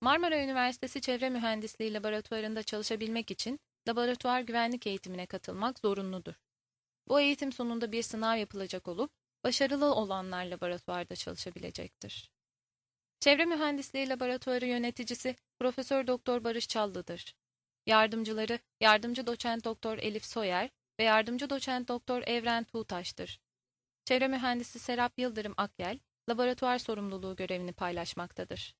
Marmara Üniversitesi Çevre Mühendisliği Laboratuvarında çalışabilmek için laboratuvar güvenlik eğitimine katılmak zorunludur. Bu eğitim sonunda bir sınav yapılacak olup başarılı olanlar laboratuvarda çalışabilecektir. Çevre Mühendisliği Laboratuvarı yöneticisi Profesör Doktor Barış Çallı'dır. Yardımcıları Yardımcı Doçent Doktor Elif Soyer ve Yardımcı Doçent Doktor Evren Tuğtaş'tır. Çevre Mühendisi Serap Yıldırım Akyel, laboratuvar sorumluluğu görevini paylaşmaktadır.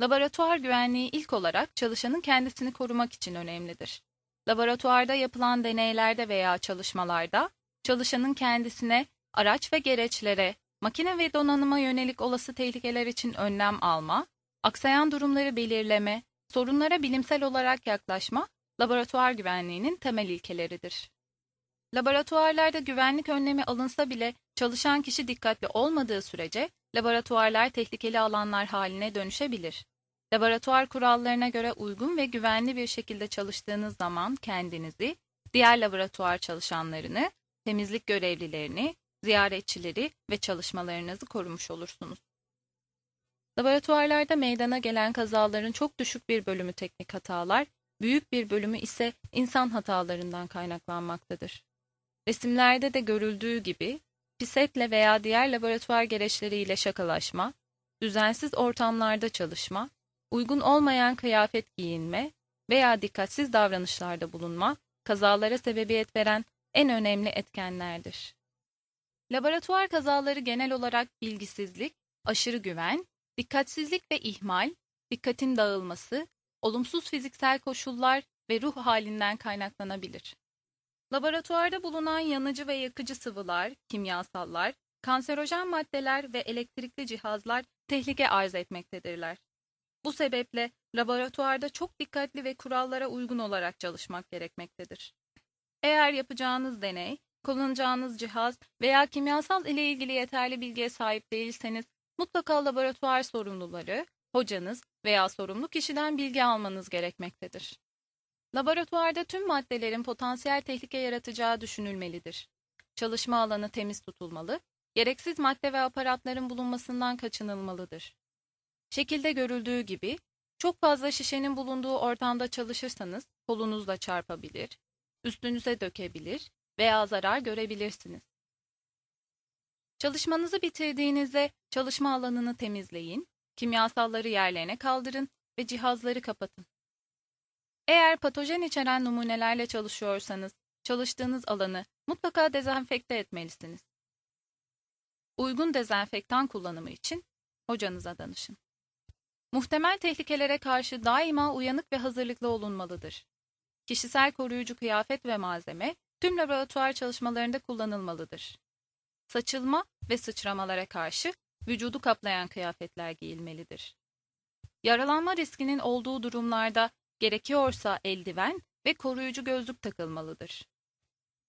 Laboratuvar güvenliği ilk olarak çalışanın kendisini korumak için önemlidir. Laboratuvarda yapılan deneylerde veya çalışmalarda çalışanın kendisine, araç ve gereçlere, makine ve donanıma yönelik olası tehlikeler için önlem alma, aksayan durumları belirleme, sorunlara bilimsel olarak yaklaşma, laboratuvar güvenliğinin temel ilkeleridir. Laboratuvarlarda güvenlik önlemi alınsa bile çalışan kişi dikkatli olmadığı sürece laboratuvarlar tehlikeli alanlar haline dönüşebilir. Laboratuvar kurallarına göre uygun ve güvenli bir şekilde çalıştığınız zaman kendinizi, diğer laboratuvar çalışanlarını, temizlik görevlilerini, ziyaretçileri ve çalışmalarınızı korumuş olursunuz. Laboratuvarlarda meydana gelen kazaların çok düşük bir bölümü teknik hatalar, büyük bir bölümü ise insan hatalarından kaynaklanmaktadır. Resimlerde de görüldüğü gibi pisetle veya diğer laboratuvar gereçleriyle şakalaşma, düzensiz ortamlarda çalışma, uygun olmayan kıyafet giyinme veya dikkatsiz davranışlarda bulunma kazalara sebebiyet veren en önemli etkenlerdir. Laboratuvar kazaları genel olarak bilgisizlik, aşırı güven, dikkatsizlik ve ihmal, dikkatin dağılması, olumsuz fiziksel koşullar ve ruh halinden kaynaklanabilir. Laboratuvarda bulunan yanıcı ve yakıcı sıvılar, kimyasallar, kanserojen maddeler ve elektrikli cihazlar tehlike arz etmektedirler. Bu sebeple laboratuvarda çok dikkatli ve kurallara uygun olarak çalışmak gerekmektedir. Eğer yapacağınız deney, kullanacağınız cihaz veya kimyasal ile ilgili yeterli bilgiye sahip değilseniz mutlaka laboratuvar sorumluları, hocanız veya sorumlu kişiden bilgi almanız gerekmektedir. Laboratuvarda tüm maddelerin potansiyel tehlike yaratacağı düşünülmelidir. Çalışma alanı temiz tutulmalı, gereksiz madde ve aparatların bulunmasından kaçınılmalıdır. Şekilde görüldüğü gibi, çok fazla şişenin bulunduğu ortamda çalışırsanız kolunuzla çarpabilir, üstünüze dökebilir veya zarar görebilirsiniz. Çalışmanızı bitirdiğinizde çalışma alanını temizleyin, kimyasalları yerlerine kaldırın ve cihazları kapatın. Eğer patojen içeren numunelerle çalışıyorsanız, çalıştığınız alanı mutlaka dezenfekte etmelisiniz. Uygun dezenfektan kullanımı için hocanıza danışın. Muhtemel tehlikelere karşı daima uyanık ve hazırlıklı olunmalıdır. Kişisel koruyucu kıyafet ve malzeme tüm laboratuvar çalışmalarında kullanılmalıdır. Saçılma ve sıçramalara karşı vücudu kaplayan kıyafetler giyilmelidir. Yaralanma riskinin olduğu durumlarda gerekiyorsa eldiven ve koruyucu gözlük takılmalıdır.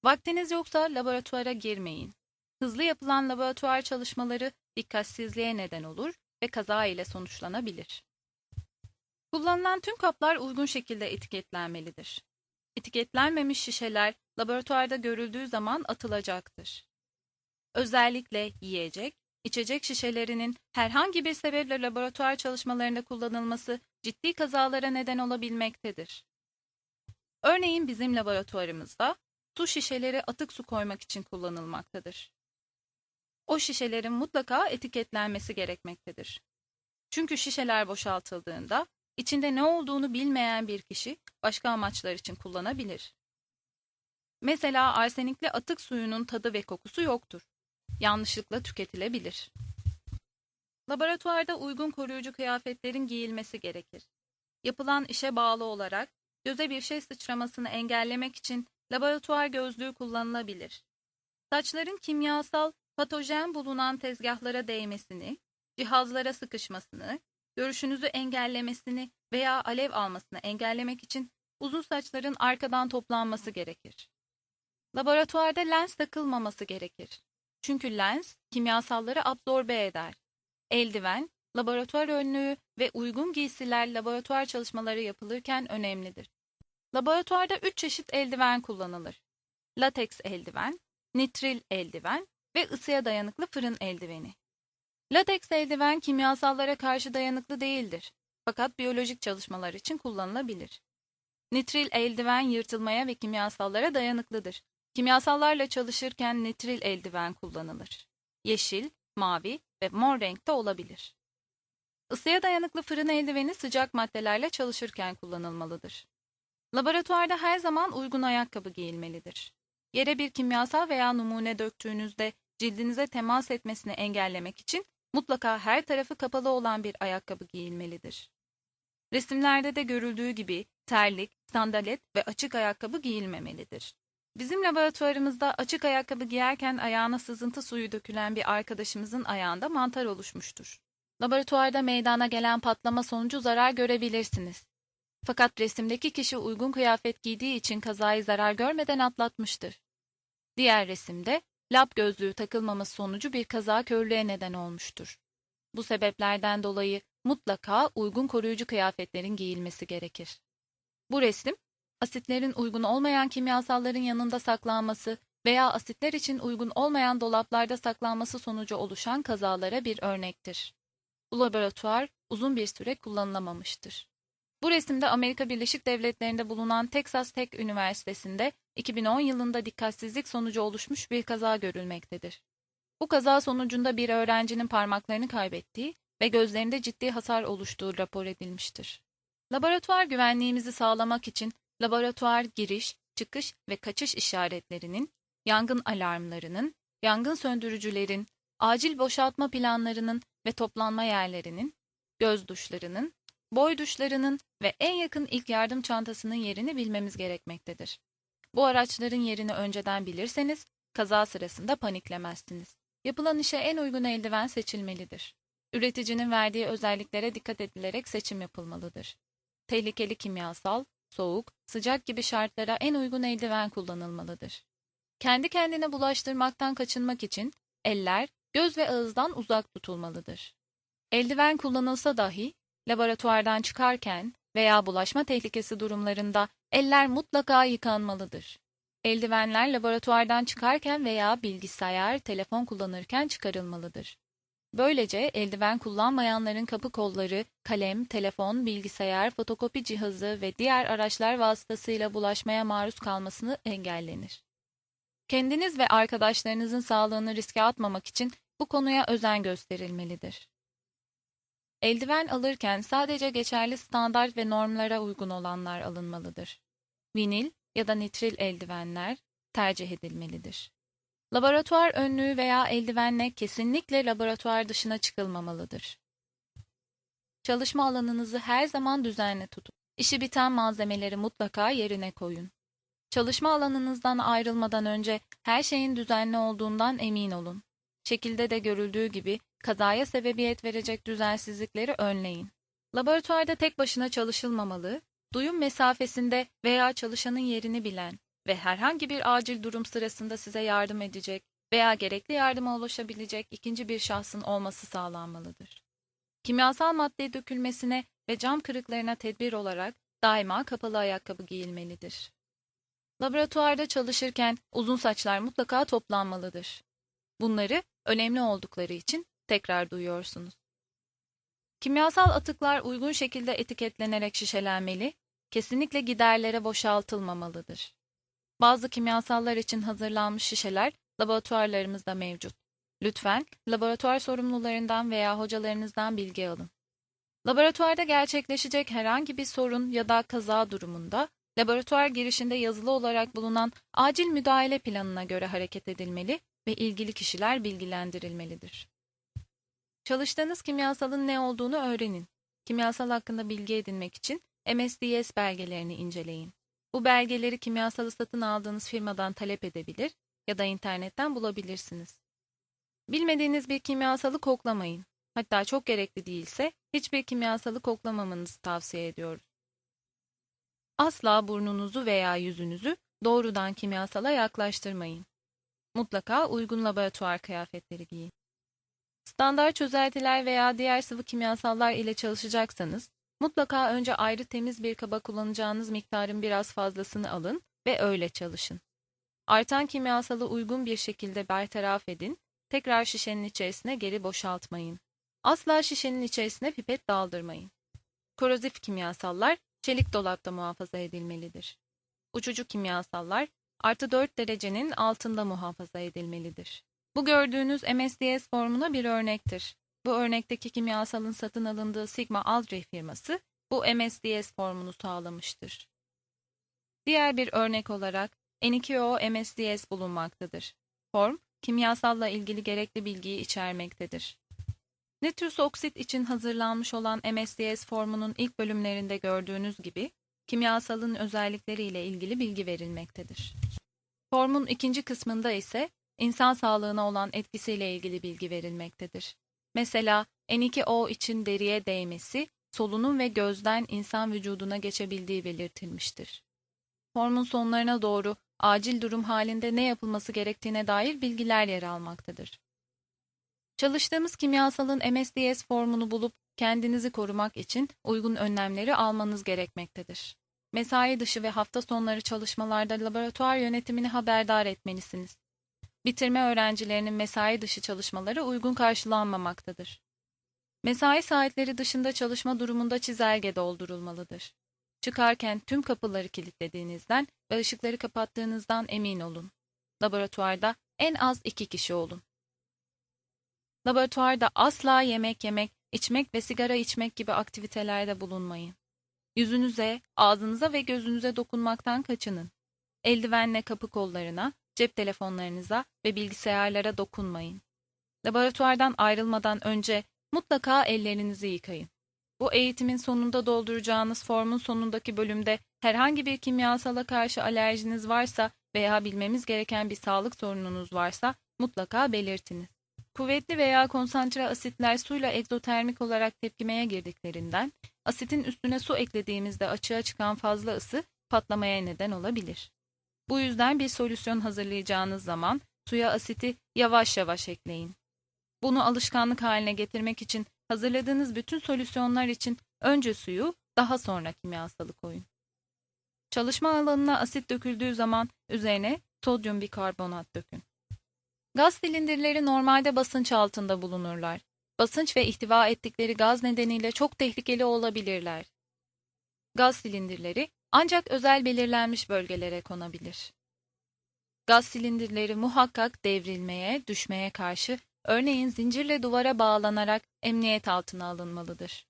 Vaktiniz yoksa laboratuvara girmeyin. Hızlı yapılan laboratuvar çalışmaları dikkatsizliğe neden olur ve kaza ile sonuçlanabilir. Kullanılan tüm kaplar uygun şekilde etiketlenmelidir. Etiketlenmemiş şişeler laboratuvarda görüldüğü zaman atılacaktır. Özellikle yiyecek, içecek şişelerinin herhangi bir sebeple laboratuvar çalışmalarında kullanılması ciddi kazalara neden olabilmektedir. Örneğin bizim laboratuvarımızda su şişeleri atık su koymak için kullanılmaktadır. O şişelerin mutlaka etiketlenmesi gerekmektedir. Çünkü şişeler boşaltıldığında içinde ne olduğunu bilmeyen bir kişi başka amaçlar için kullanabilir. Mesela arsenikli atık suyunun tadı ve kokusu yoktur. Yanlışlıkla tüketilebilir. Laboratuvarda uygun koruyucu kıyafetlerin giyilmesi gerekir. Yapılan işe bağlı olarak göze bir şey sıçramasını engellemek için laboratuvar gözlüğü kullanılabilir. Saçların kimyasal, patojen bulunan tezgahlara değmesini, cihazlara sıkışmasını, görüşünüzü engellemesini veya alev almasını engellemek için uzun saçların arkadan toplanması gerekir. Laboratuvarda lens takılmaması gerekir. Çünkü lens kimyasalları absorbe eder. Eldiven, laboratuvar önlüğü ve uygun giysiler laboratuvar çalışmaları yapılırken önemlidir. Laboratuvarda 3 çeşit eldiven kullanılır. Lateks eldiven, nitril eldiven ve ısıya dayanıklı fırın eldiveni. Lateks eldiven kimyasallara karşı dayanıklı değildir. fakat biyolojik çalışmalar için kullanılabilir. Nitril eldiven yırtılmaya ve kimyasallara dayanıklıdır. Kimyasallarla çalışırken nitril eldiven kullanılır. Yeşil, mavi ve mor renkte olabilir. Isıya dayanıklı fırın eldiveni sıcak maddelerle çalışırken kullanılmalıdır. Laboratuvarda her zaman uygun ayakkabı giyilmelidir. Yere bir kimyasal veya numune döktüğünüzde cildinize temas etmesini engellemek için mutlaka her tarafı kapalı olan bir ayakkabı giyilmelidir. Resimlerde de görüldüğü gibi terlik, sandalet ve açık ayakkabı giyilmemelidir. Bizim laboratuvarımızda açık ayakkabı giyerken ayağına sızıntı suyu dökülen bir arkadaşımızın ayağında mantar oluşmuştur. Laboratuvarda meydana gelen patlama sonucu zarar görebilirsiniz. Fakat resimdeki kişi uygun kıyafet giydiği için kazayı zarar görmeden atlatmıştır. Diğer resimde lap gözlüğü takılmaması sonucu bir kaza körlüğe neden olmuştur. Bu sebeplerden dolayı mutlaka uygun koruyucu kıyafetlerin giyilmesi gerekir. Bu resim, asitlerin uygun olmayan kimyasalların yanında saklanması veya asitler için uygun olmayan dolaplarda saklanması sonucu oluşan kazalara bir örnektir. Bu laboratuvar uzun bir süre kullanılamamıştır. Bu resimde Amerika Birleşik Devletleri'nde bulunan Texas Tech Üniversitesi'nde 2010 yılında dikkatsizlik sonucu oluşmuş bir kaza görülmektedir. Bu kaza sonucunda bir öğrencinin parmaklarını kaybettiği ve gözlerinde ciddi hasar oluştuğu rapor edilmiştir. Laboratuvar güvenliğimizi sağlamak için laboratuvar giriş, çıkış ve kaçış işaretlerinin, yangın alarmlarının, yangın söndürücülerin, acil boşaltma planlarının ve toplanma yerlerinin, göz duşlarının, boy duşlarının ve en yakın ilk yardım çantasının yerini bilmemiz gerekmektedir. Bu araçların yerini önceden bilirseniz kaza sırasında paniklemezsiniz. Yapılan işe en uygun eldiven seçilmelidir. Üreticinin verdiği özelliklere dikkat edilerek seçim yapılmalıdır. Tehlikeli kimyasal, soğuk, sıcak gibi şartlara en uygun eldiven kullanılmalıdır. Kendi kendine bulaştırmaktan kaçınmak için eller, göz ve ağızdan uzak tutulmalıdır. Eldiven kullanılsa dahi laboratuvardan çıkarken veya bulaşma tehlikesi durumlarında eller mutlaka yıkanmalıdır. Eldivenler laboratuvardan çıkarken veya bilgisayar, telefon kullanırken çıkarılmalıdır. Böylece eldiven kullanmayanların kapı kolları, kalem, telefon, bilgisayar, fotokopi cihazı ve diğer araçlar vasıtasıyla bulaşmaya maruz kalmasını engellenir. Kendiniz ve arkadaşlarınızın sağlığını riske atmamak için bu konuya özen gösterilmelidir. Eldiven alırken sadece geçerli standart ve normlara uygun olanlar alınmalıdır. Vinil ya da nitril eldivenler tercih edilmelidir. Laboratuvar önlüğü veya eldivenle kesinlikle laboratuvar dışına çıkılmamalıdır. Çalışma alanınızı her zaman düzenli tutun. İşi biten malzemeleri mutlaka yerine koyun. Çalışma alanınızdan ayrılmadan önce her şeyin düzenli olduğundan emin olun. Şekilde de görüldüğü gibi kazaya sebebiyet verecek düzensizlikleri önleyin. Laboratuvarda tek başına çalışılmamalı, duyum mesafesinde veya çalışanın yerini bilen ve herhangi bir acil durum sırasında size yardım edecek veya gerekli yardıma ulaşabilecek ikinci bir şahsın olması sağlanmalıdır. Kimyasal madde dökülmesine ve cam kırıklarına tedbir olarak daima kapalı ayakkabı giyilmelidir. Laboratuvarda çalışırken uzun saçlar mutlaka toplanmalıdır. Bunları önemli oldukları için tekrar duyuyorsunuz. Kimyasal atıklar uygun şekilde etiketlenerek şişelenmeli, kesinlikle giderlere boşaltılmamalıdır. Bazı kimyasallar için hazırlanmış şişeler laboratuvarlarımızda mevcut. Lütfen laboratuvar sorumlularından veya hocalarınızdan bilgi alın. Laboratuvarda gerçekleşecek herhangi bir sorun ya da kaza durumunda laboratuvar girişinde yazılı olarak bulunan acil müdahale planına göre hareket edilmeli ve ilgili kişiler bilgilendirilmelidir. Çalıştığınız kimyasalın ne olduğunu öğrenin. Kimyasal hakkında bilgi edinmek için MSDS belgelerini inceleyin. Bu belgeleri kimyasalı satın aldığınız firmadan talep edebilir ya da internetten bulabilirsiniz. Bilmediğiniz bir kimyasalı koklamayın. Hatta çok gerekli değilse hiçbir kimyasalı koklamamanızı tavsiye ediyoruz. Asla burnunuzu veya yüzünüzü doğrudan kimyasala yaklaştırmayın. Mutlaka uygun laboratuvar kıyafetleri giyin. Standart çözeltiler veya diğer sıvı kimyasallar ile çalışacaksanız, mutlaka önce ayrı temiz bir kaba kullanacağınız miktarın biraz fazlasını alın ve öyle çalışın. Artan kimyasalı uygun bir şekilde bertaraf edin, tekrar şişenin içerisine geri boşaltmayın. Asla şişenin içerisine pipet daldırmayın. Korozif kimyasallar çelik dolapta muhafaza edilmelidir. Uçucu kimyasallar artı 4 derecenin altında muhafaza edilmelidir. Bu gördüğünüz MSDS formuna bir örnektir. Bu örnekteki kimyasalın satın alındığı Sigma Aldrich firması bu MSDS formunu sağlamıştır. Diğer bir örnek olarak N2O MSDS bulunmaktadır. Form, kimyasalla ilgili gerekli bilgiyi içermektedir. Nitrous oksit için hazırlanmış olan MSDS formunun ilk bölümlerinde gördüğünüz gibi, kimyasalın özellikleriyle ilgili bilgi verilmektedir. Formun ikinci kısmında ise insan sağlığına olan etkisiyle ilgili bilgi verilmektedir. Mesela N2O için deriye değmesi, solunum ve gözden insan vücuduna geçebildiği belirtilmiştir. Formun sonlarına doğru acil durum halinde ne yapılması gerektiğine dair bilgiler yer almaktadır. Çalıştığımız kimyasalın MSDS formunu bulup kendinizi korumak için uygun önlemleri almanız gerekmektedir. Mesai dışı ve hafta sonları çalışmalarda laboratuvar yönetimini haberdar etmelisiniz. Bitirme öğrencilerinin mesai dışı çalışmaları uygun karşılanmamaktadır. Mesai saatleri dışında çalışma durumunda çizelge doldurulmalıdır. Çıkarken tüm kapıları kilitlediğinizden ve ışıkları kapattığınızdan emin olun. Laboratuvarda en az iki kişi olun. Laboratuvarda asla yemek yemek, içmek ve sigara içmek gibi aktivitelerde bulunmayın. Yüzünüze, ağzınıza ve gözünüze dokunmaktan kaçının. Eldivenle kapı kollarına, cep telefonlarınıza ve bilgisayarlara dokunmayın. Laboratuvardan ayrılmadan önce mutlaka ellerinizi yıkayın. Bu eğitimin sonunda dolduracağınız formun sonundaki bölümde herhangi bir kimyasala karşı alerjiniz varsa veya bilmemiz gereken bir sağlık sorununuz varsa mutlaka belirtiniz. Kuvvetli veya konsantre asitler suyla egzotermik olarak tepkimeye girdiklerinden, asitin üstüne su eklediğimizde açığa çıkan fazla ısı patlamaya neden olabilir. Bu yüzden bir solüsyon hazırlayacağınız zaman suya asiti yavaş yavaş ekleyin. Bunu alışkanlık haline getirmek için hazırladığınız bütün solüsyonlar için önce suyu, daha sonra kimyasalı koyun. Çalışma alanına asit döküldüğü zaman üzerine sodyum bikarbonat dökün. Gaz silindirleri normalde basınç altında bulunurlar. Basınç ve ihtiva ettikleri gaz nedeniyle çok tehlikeli olabilirler. Gaz silindirleri ancak özel belirlenmiş bölgelere konabilir. Gaz silindirleri muhakkak devrilmeye, düşmeye karşı örneğin zincirle duvara bağlanarak emniyet altına alınmalıdır.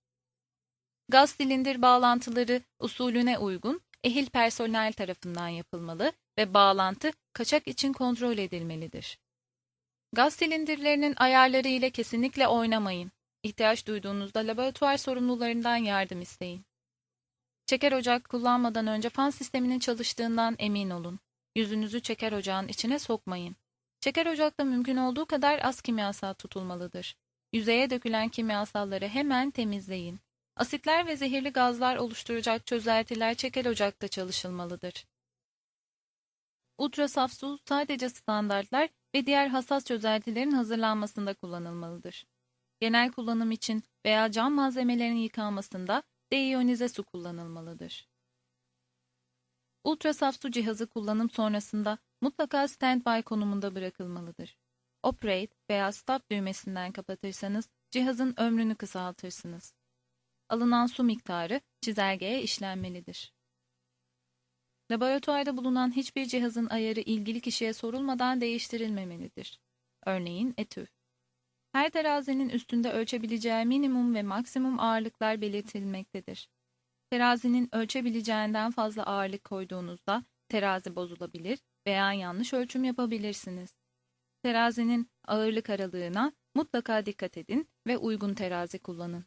Gaz silindir bağlantıları usulüne uygun ehil personel tarafından yapılmalı ve bağlantı kaçak için kontrol edilmelidir. Gaz silindirlerinin ayarları ile kesinlikle oynamayın. İhtiyaç duyduğunuzda laboratuvar sorumlularından yardım isteyin. Çeker ocak kullanmadan önce fan sisteminin çalıştığından emin olun. Yüzünüzü çeker ocağın içine sokmayın. Çeker ocakta mümkün olduğu kadar az kimyasal tutulmalıdır. Yüzeye dökülen kimyasalları hemen temizleyin. Asitler ve zehirli gazlar oluşturacak çözeltiler çeker ocakta çalışılmalıdır. Ultrasaf su sadece standartlar ve diğer hassas çözeltilerin hazırlanmasında kullanılmalıdır. Genel kullanım için veya cam malzemelerin yıkanmasında deiyonize su kullanılmalıdır. Ultrasaf su cihazı kullanım sonrasında mutlaka standby konumunda bırakılmalıdır. Operate veya Stop düğmesinden kapatırsanız cihazın ömrünü kısaltırsınız. Alınan su miktarı çizelgeye işlenmelidir. Laboratuvarda bulunan hiçbir cihazın ayarı ilgili kişiye sorulmadan değiştirilmemelidir. Örneğin etü. Her terazinin üstünde ölçebileceği minimum ve maksimum ağırlıklar belirtilmektedir. Terazinin ölçebileceğinden fazla ağırlık koyduğunuzda terazi bozulabilir veya yanlış ölçüm yapabilirsiniz. Terazinin ağırlık aralığına mutlaka dikkat edin ve uygun terazi kullanın.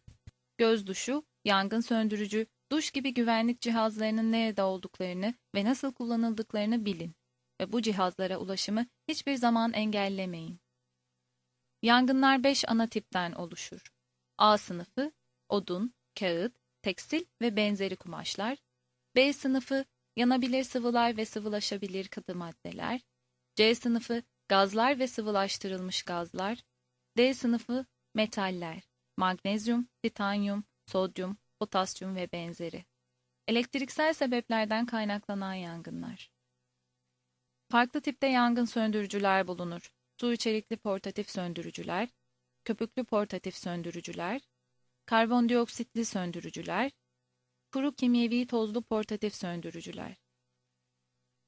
Göz duşu, yangın söndürücü, duş gibi güvenlik cihazlarının nerede olduklarını ve nasıl kullanıldıklarını bilin ve bu cihazlara ulaşımı hiçbir zaman engellemeyin. Yangınlar 5 ana tipten oluşur. A sınıfı, odun, kağıt, tekstil ve benzeri kumaşlar. B sınıfı, yanabilir sıvılar ve sıvılaşabilir katı maddeler. C sınıfı, gazlar ve sıvılaştırılmış gazlar. D sınıfı, metaller, magnezyum, titanyum, sodyum, potasyum ve benzeri. Elektriksel sebeplerden kaynaklanan yangınlar. Farklı tipte yangın söndürücüler bulunur. Su içerikli portatif söndürücüler, köpüklü portatif söndürücüler, karbondioksitli söndürücüler, Kuru kimyevi tozlu portatif söndürücüler.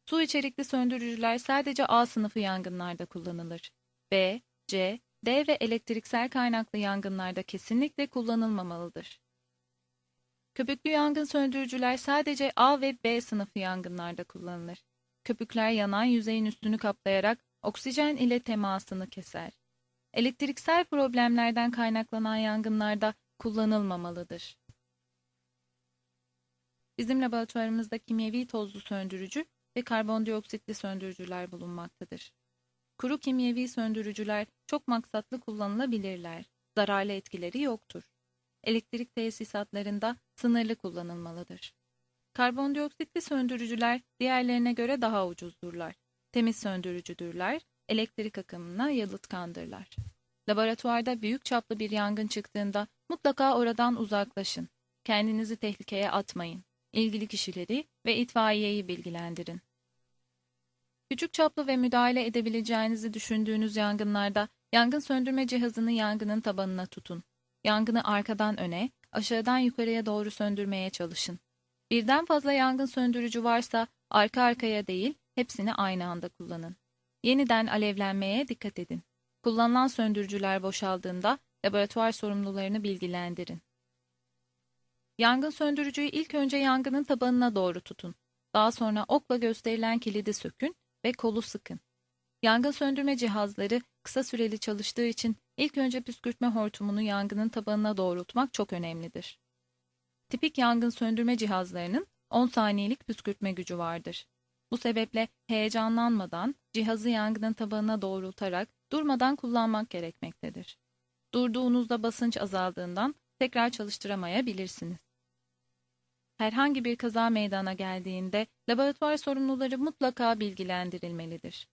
Su içerikli söndürücüler sadece A sınıfı yangınlarda kullanılır. B, C, D ve elektriksel kaynaklı yangınlarda kesinlikle kullanılmamalıdır. Köpüklü yangın söndürücüler sadece A ve B sınıfı yangınlarda kullanılır. Köpükler yanan yüzeyin üstünü kaplayarak oksijen ile temasını keser. Elektriksel problemlerden kaynaklanan yangınlarda kullanılmamalıdır. Bizim laboratuvarımızda kimyevi tozlu söndürücü ve karbondioksitli söndürücüler bulunmaktadır. Kuru kimyevi söndürücüler çok maksatlı kullanılabilirler. Zararlı etkileri yoktur. Elektrik tesisatlarında sınırlı kullanılmalıdır. Karbondioksitli söndürücüler diğerlerine göre daha ucuzdurlar. Temiz söndürücüdürler, elektrik akımına yalıtkandırlar. Laboratuvarda büyük çaplı bir yangın çıktığında mutlaka oradan uzaklaşın. Kendinizi tehlikeye atmayın. İlgili kişileri ve itfaiyeyi bilgilendirin. Küçük çaplı ve müdahale edebileceğinizi düşündüğünüz yangınlarda yangın söndürme cihazını yangının tabanına tutun. Yangını arkadan öne, aşağıdan yukarıya doğru söndürmeye çalışın. Birden fazla yangın söndürücü varsa arka arkaya değil, hepsini aynı anda kullanın. Yeniden alevlenmeye dikkat edin. Kullanılan söndürücüler boşaldığında laboratuvar sorumlularını bilgilendirin. Yangın söndürücüyü ilk önce yangının tabanına doğru tutun. Daha sonra okla gösterilen kilidi sökün ve kolu sıkın. Yangın söndürme cihazları kısa süreli çalıştığı için ilk önce püskürtme hortumunu yangının tabanına doğrultmak çok önemlidir. Tipik yangın söndürme cihazlarının 10 saniyelik püskürtme gücü vardır. Bu sebeple heyecanlanmadan cihazı yangının tabanına doğrultarak durmadan kullanmak gerekmektedir. Durduğunuzda basınç azaldığından tekrar çalıştıramayabilirsiniz. Herhangi bir kaza meydana geldiğinde laboratuvar sorumluları mutlaka bilgilendirilmelidir.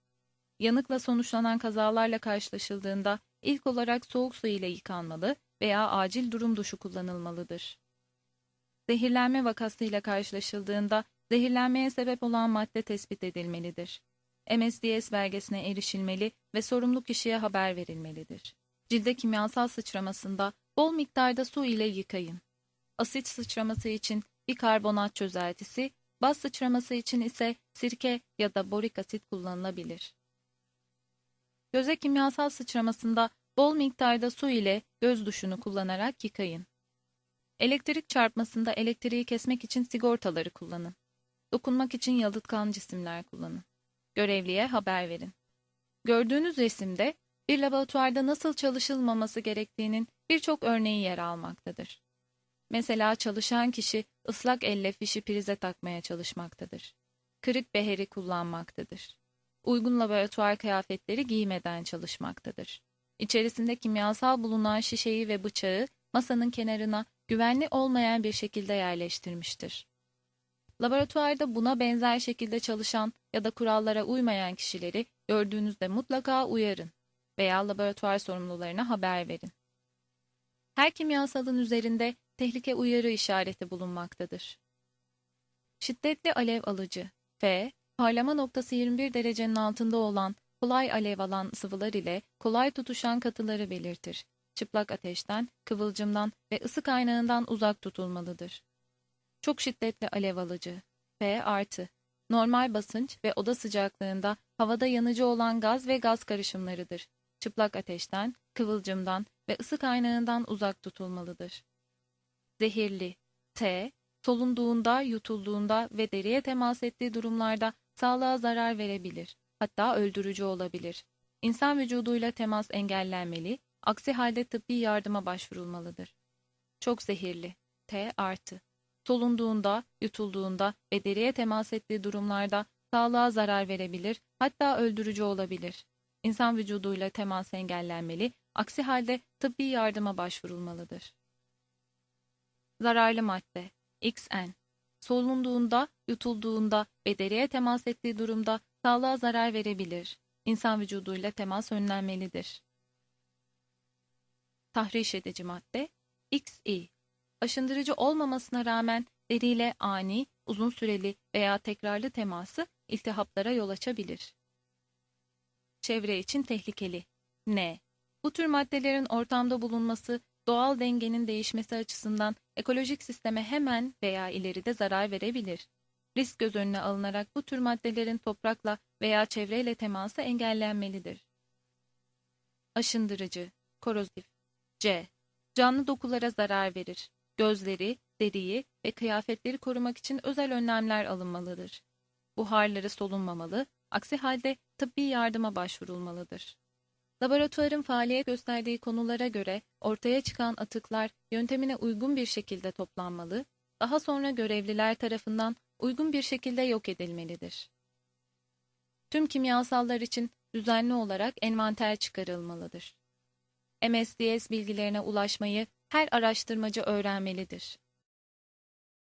Yanıkla sonuçlanan kazalarla karşılaşıldığında ilk olarak soğuk su ile yıkanmalı veya acil durum duşu kullanılmalıdır. Zehirlenme vakasıyla karşılaşıldığında zehirlenmeye sebep olan madde tespit edilmelidir. MSDS belgesine erişilmeli ve sorumlu kişiye haber verilmelidir. Cilde kimyasal sıçramasında bol miktarda su ile yıkayın. Asit sıçraması için bikarbonat çözeltisi, baz sıçraması için ise sirke ya da borik asit kullanılabilir. Göze kimyasal sıçramasında bol miktarda su ile göz duşunu kullanarak yıkayın. Elektrik çarpmasında elektriği kesmek için sigortaları kullanın. Dokunmak için yalıtkan cisimler kullanın. Görevliye haber verin. Gördüğünüz resimde bir laboratuvarda nasıl çalışılmaması gerektiğinin birçok örneği yer almaktadır. Mesela çalışan kişi ıslak elle fişi prize takmaya çalışmaktadır. Kırık beheri kullanmaktadır. Uygun laboratuvar kıyafetleri giymeden çalışmaktadır. İçerisinde kimyasal bulunan şişeyi ve bıçağı masanın kenarına güvenli olmayan bir şekilde yerleştirmiştir. Laboratuvarda buna benzer şekilde çalışan ya da kurallara uymayan kişileri gördüğünüzde mutlaka uyarın veya laboratuvar sorumlularına haber verin. Her kimyasalın üzerinde tehlike uyarı işareti bulunmaktadır. Şiddetli alev alıcı F, parlama noktası 21 derecenin altında olan kolay alev alan sıvılar ile kolay tutuşan katıları belirtir. Çıplak ateşten, kıvılcımdan ve ısı kaynağından uzak tutulmalıdır. Çok şiddetli alev alıcı F artı Normal basınç ve oda sıcaklığında havada yanıcı olan gaz ve gaz karışımlarıdır. Çıplak ateşten, kıvılcımdan ve ısı kaynağından uzak tutulmalıdır. Zehirli T. Solunduğunda, yutulduğunda ve deriye temas ettiği durumlarda sağlığa zarar verebilir. Hatta öldürücü olabilir. İnsan vücuduyla temas engellenmeli, aksi halde tıbbi yardıma başvurulmalıdır. Çok zehirli T artı. Solunduğunda, yutulduğunda ve deriye temas ettiği durumlarda sağlığa zarar verebilir, hatta öldürücü olabilir. İnsan vücuduyla temas engellenmeli, aksi halde tıbbi yardıma başvurulmalıdır. Zararlı madde XN Solunduğunda, yutulduğunda ve deriye temas ettiği durumda sağlığa zarar verebilir. İnsan vücuduyla temas önlenmelidir. Tahriş edici madde XI Aşındırıcı olmamasına rağmen deriyle ani, uzun süreli veya tekrarlı teması iltihaplara yol açabilir. Çevre için tehlikeli. N. Bu tür maddelerin ortamda bulunması doğal dengenin değişmesi açısından ekolojik sisteme hemen veya ileride zarar verebilir. Risk göz önüne alınarak bu tür maddelerin toprakla veya çevreyle teması engellenmelidir. Aşındırıcı, korozif. C. Canlı dokulara zarar verir. Gözleri, deriyi ve kıyafetleri korumak için özel önlemler alınmalıdır. Buharları solunmamalı, aksi halde tıbbi yardıma başvurulmalıdır. Laboratuvarın faaliyet gösterdiği konulara göre ortaya çıkan atıklar yöntemine uygun bir şekilde toplanmalı, daha sonra görevliler tarafından uygun bir şekilde yok edilmelidir. Tüm kimyasallar için düzenli olarak envanter çıkarılmalıdır. MSDS bilgilerine ulaşmayı her araştırmacı öğrenmelidir.